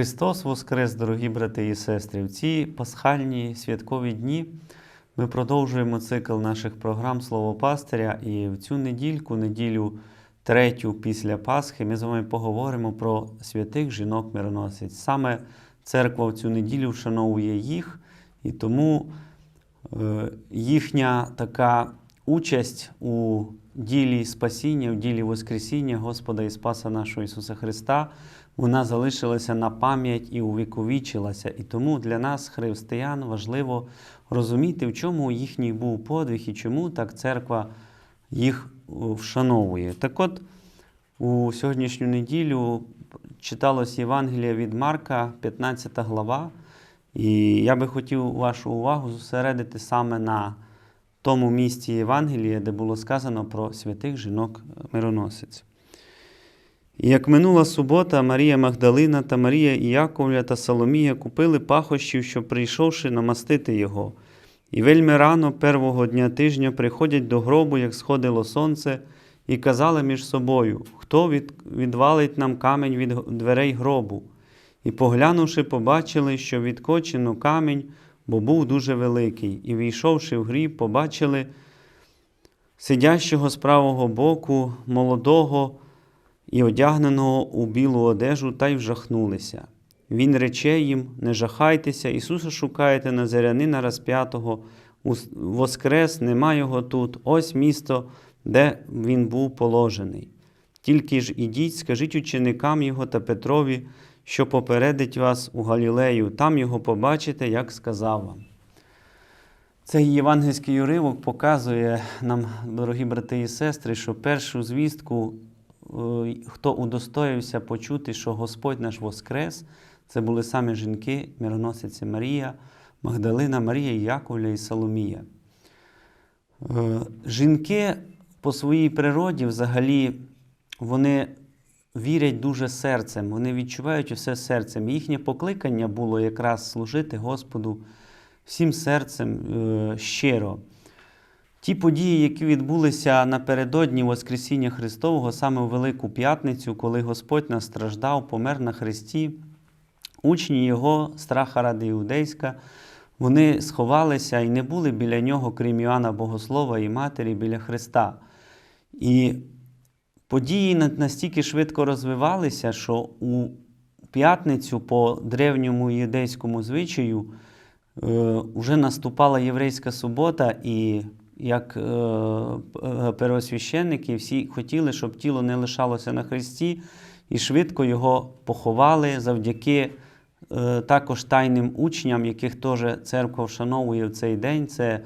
Христос Воскрес, дорогі брати і сестри! В ці пасхальні святкові дні ми продовжуємо цикл наших програм Слово Пастиря. І в цю недільку, неділю третю після Пасхи, ми з вами поговоримо про святих жінок-мироносиць. Саме церква в цю неділю вшановує їх, і тому е, їхня така участь у ділі спасіння, в ділі Воскресіння Господа і Спаса нашого Ісуса Христа, вона залишилася на пам'ять і увіковічилася. І тому для нас, християн, важливо розуміти, в чому їхній був подвиг і чому так церква їх вшановує. Так от, у сьогоднішню неділю читалось Євангелія від Марка, 15 глава. І я би хотів вашу увагу зосередити саме на тому місці Євангелія, де було сказано про святих жінок-мироносиць. І як минула субота, Марія Магдалина та Марія Іяковля та Соломія купили пахощів, щоб, прийшовши, намастити його. І вельми рано первого дня тижня приходять до гробу, як сходило сонце, і казали між собою, хто від, відвалить нам камінь від дверей гробу. І, поглянувши, побачили, що відкочено камінь, бо був дуже великий, і, війшовши в гріб, побачили сидящого з правого боку, молодого і одягненого у білу одежу, та й вжахнулися. Він рече їм: не жахайтеся, Ісуса шукаєте Назарянина розп'ятого, воскрес, нема його тут, ось місто, де він був положений. Тільки ж ідіть, скажіть ученикам Його та Петрові, що попередить вас у Галілею, там його побачите, як сказав вам. Цей євангельський уривок показує нам, дорогі брати і сестри, що першу звістку, хто удостоївся почути, що Господь наш Воскрес, це були саме жінки, мироносиці Марія, Магдалина, Марія, Яковля і Соломія. Жінки по своїй природі взагалі вони вірять дуже серцем, вони відчувають усе серцем. Їхнє покликання було якраз служити Господу всім серцем щиро. Ті події, які відбулися напередодні Воскресіння Христового, саме у Велику П'ятницю, коли Господь нас страждав, помер на Христі, учні Його, страха ради іудейська, вони сховалися і не були біля нього, крім Іоанна Богослова і Матері, біля Христа. І події настільки швидко розвивалися, що у п'ятницю по древньому юдейському звичаю вже наступала єврейська субота, і як первосвященники всі хотіли, щоб тіло не лишалося на Христі, і швидко його поховали завдяки також тайним учням, яких теж церква вшановує в цей день. Це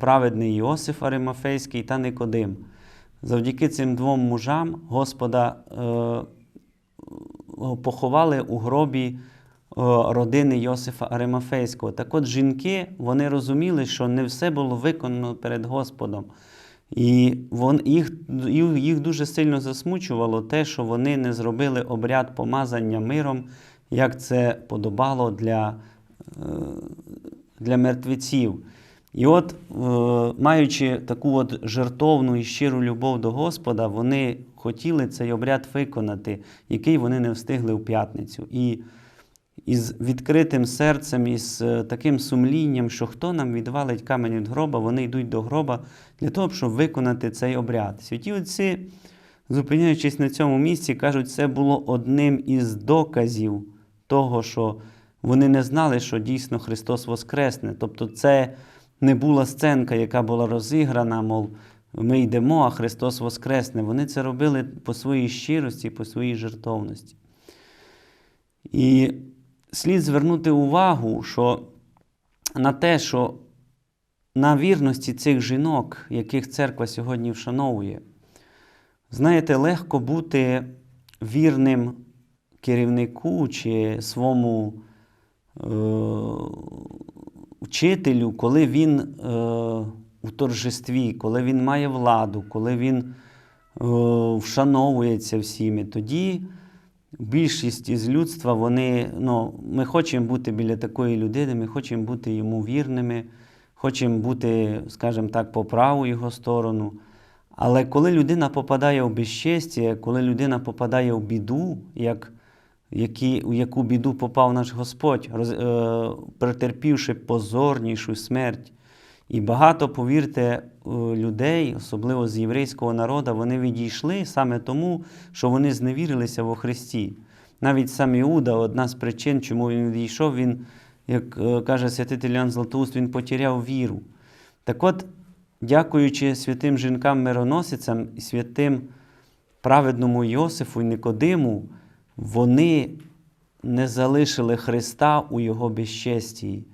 праведний Йосиф Аримафейський та Никодим. Завдяки цим двом мужам Господа поховали у гробі родини Йосифа Аримафейського. Так от жінки вони розуміли, що не все було виконано перед Господом. І вон, їх, їх дуже сильно засмучувало те, що вони не зробили обряд помазання миром, як це подобало для, для мертвеців. І от, маючи таку от жертовну і щиру любов до Господа, вони хотіли цей обряд виконати, який вони не встигли у п'ятницю. І із відкритим серцем, із таким сумлінням, що хто нам відвалить камінь від гроба, вони йдуть до гроба для того, щоб виконати цей обряд. Святі отці, зупиняючись на цьому місці, кажуть, це було одним із доказів того, що вони не знали, що дійсно Христос Воскресне. Тобто, це не була сценка, яка була розіграна, мов ми йдемо, а Христос Воскресне. Вони це робили по своїй щирості, по своїй жертовності. І слід звернути увагу що на те, що на вірності цих жінок, яких церква сьогодні вшановує, знаєте, легко бути вірним керівнику чи свому е, учителю, коли він е, у торжестві, коли він має владу, коли він е, вшановується всіми, тоді більшість із людства, вони, ну, ми хочемо бути біля такої людини, ми хочемо бути йому вірними, хочемо бути, скажімо так, по праву його сторону. Але коли людина попадає в безчестя, коли людина попадає в біду, як які, у яку біду попав наш Господь, роз, е, претерпівши позорнішу смерть. І багато, повірте, е, людей, особливо з єврейського народу, вони відійшли саме тому, що вони зневірилися во Христі. Навіть сам Іуда, одна з причин, чому він відійшов, він, як е, каже святитель Ян Златоуст, він потеряв віру. Так от, дякуючи святим жінкам-мироносицям і святим праведному Йосифу і Никодиму, вони не залишили Христа у Його безчесті.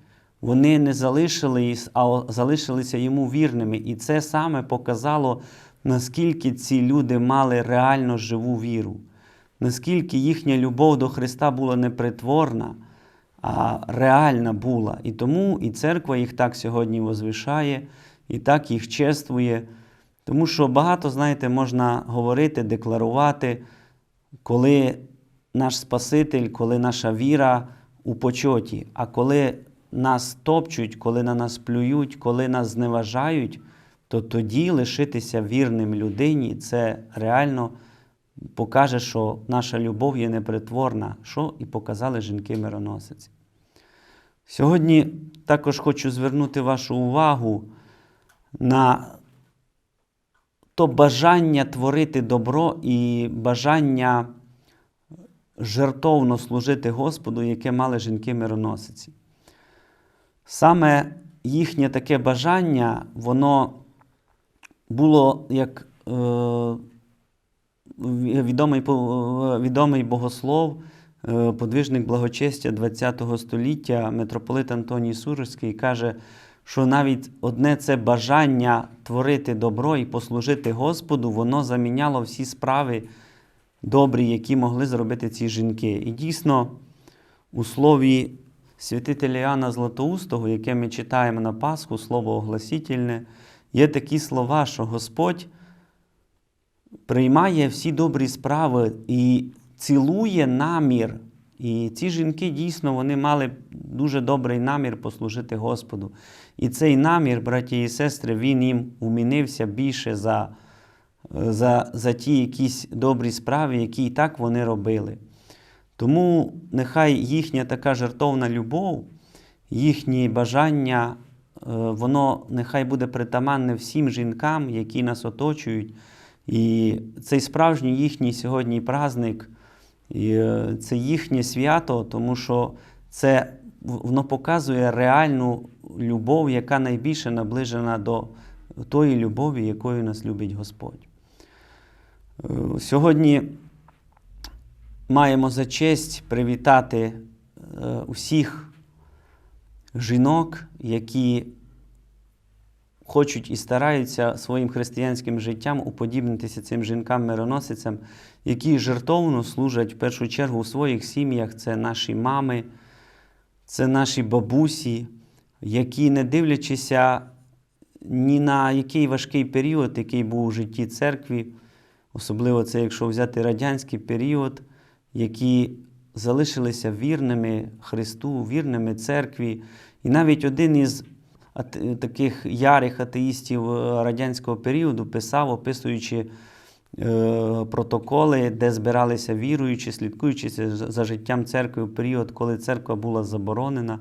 Вони не залишили, а залишилися йому вірними. І це саме показало, наскільки ці люди мали реально живу віру, наскільки їхня любов до Христа була не притворна, а реальна була. І тому і церква їх так сьогодні возвишає, і так їх чествує. Тому що багато, знаєте, можна говорити, декларувати, коли наш Спаситель, коли наша віра у почоті, а коли нас топчуть, коли на нас плюють, коли нас зневажають, то тоді лишитися вірним людині це реально покаже, що наша любов є непритворна, що і показали жінки-мироносиці. Сьогодні також хочу звернути вашу увагу на то бажання творити добро і бажання жертовно служити Господу, яке мали жінки-мироносиці. Саме їхнє таке бажання, воно було як е, відомий, відомий богослов, е, подвижник благочестя ХХ століття, митрополит Антоній Сурський, каже, що навіть одне це бажання творити добро і послужити Господу, воно заміняло всі справи добрі, які могли зробити ці жінки. І дійсно, у слові святителя Іоанна Златоустого, яке ми читаємо на Пасху, слово огласительне, є такі слова, що Господь приймає всі добрі справи і цілує намір. І ці жінки дійсно вони мали дуже добрий намір послужити Господу. І цей намір, браті і сестри, він їм умінився більше за, за, за ті якісь добрі справи, які і так вони робили. Тому нехай їхня така жертовна любов, їхні бажання, воно нехай буде притаманне всім жінкам, які нас оточують. І цей справжній їхній сьогодні праздник, і це їхнє свято, тому що це воно показує реальну любов, яка найбільше наближена до тої любові, якою нас любить Господь. Сьогодні маємо за честь привітати усіх жінок, які хочуть і стараються своїм християнським життям уподібнитися цим жінкам-мироносицям, які жертовно служать в першу чергу у своїх сім'ях. Це наші мами, це наші бабусі, які, не дивлячися ні на який важкий період, який був у житті церкві, особливо це, якщо взяти радянський період, які залишилися вірними Христу, вірними церкві. І навіть один із таких ярих атеїстів радянського періоду писав, описуючи е, протоколи, де збиралися віруючі, слідкуючи за життям церкви в період, коли церква була заборонена.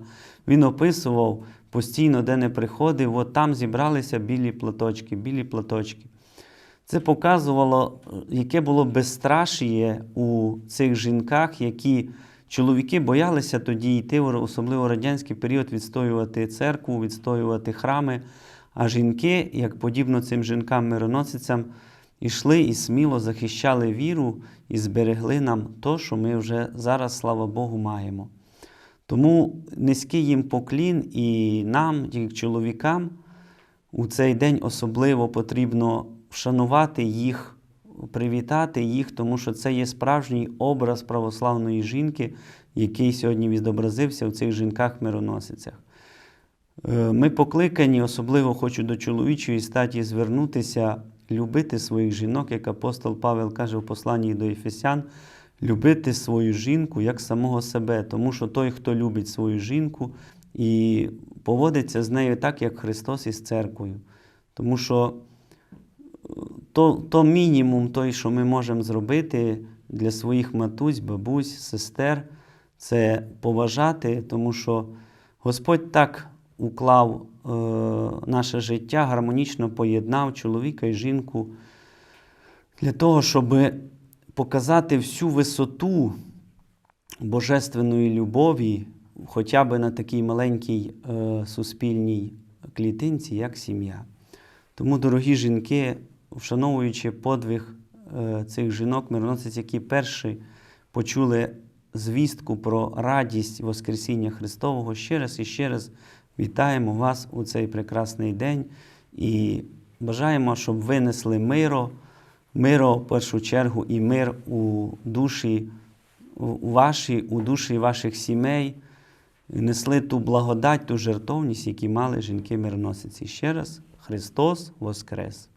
Він описував постійно, де не приходив, от там зібралися білі платочки, білі платочки. Це показувало, яке було безстрашіє у цих жінках, які чоловіки боялися тоді йти, особливо в радянський період, відстоювати церкву, відстоювати храми. А жінки, як подібно цим жінкам-мироносицям, йшли і сміло захищали віру і зберегли нам то, що ми вже зараз, слава Богу, маємо. Тому низький їм поклін і нам, як чоловікам, у цей день особливо потрібно вшанувати їх, привітати їх, тому що це є справжній образ православної жінки, який сьогодні відобразився в цих жінках-мироносицях. Ми покликані, особливо хочу до чоловічої статі звернутися, любити своїх жінок, як апостол Павел каже в посланні до Ефесян, любити свою жінку як самого себе, тому що той, хто любить свою жінку і поводиться з нею так, як Христос із церквою. Тому що то то мінімум, той, що ми можемо зробити для своїх матусь, бабусь, сестер це поважати, тому що Господь так уклав е, наше життя, гармонічно поєднав чоловіка і жінку для того, щоб показати всю висоту божественної любові, хоча б на такій маленькій е, суспільній клітинці, як сім'я. Тому, дорогі жінки, вшановуючи подвиг е, цих жінок, мироносець, які перші почули звістку про радість Воскресіння Христового, ще раз і ще раз вітаємо вас у цей прекрасний день і бажаємо, щоб ви несли миро, миро в першу чергу і мир у душі у ваші, у душі ваших сімей, несли ту благодать, ту жертовність, які мали жінки мироносиці. Ще раз, Христос Воскрес!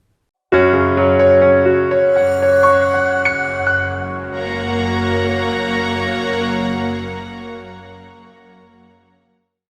Música